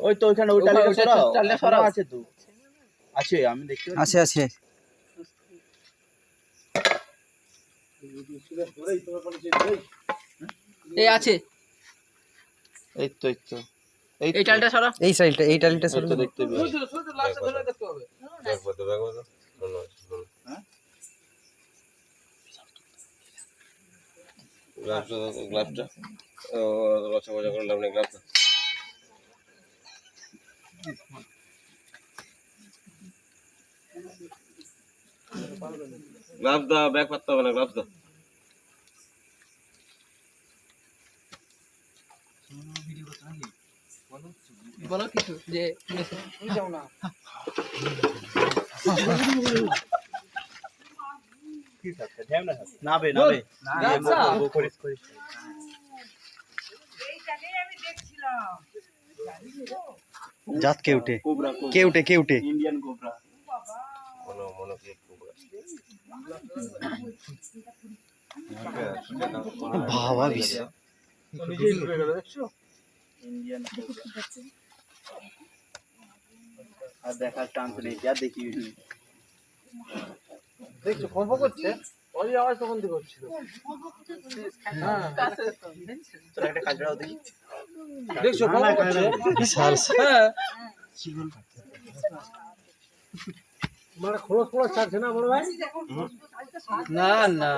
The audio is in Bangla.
ওইটা সরাও আছে দেখতে এই আছে এই তো এই তো এই এই সরা এই সাইডটা এই টালিটা এই সরে দেখতে গ্লাভসটা মজা করলাম না গ্লাভসটা গ্লাভস দা ব্যাগ পাততে হবে না গ্লাভস দা বলো কিছু যে যাও না। জাত কে উঠে? কে উঠে কে উঠে? বাবা আর দেখার চান্স নেই যা দেখি। দেখছ ফোন করছে ওই আওয়াজ তখন হ্যাঁ কাজরাও দেখি দেখছ ফোন করছে বিশাল হ্যাঁ মানে খোলস খোলস ছাড়ছে না বড় ভাই না না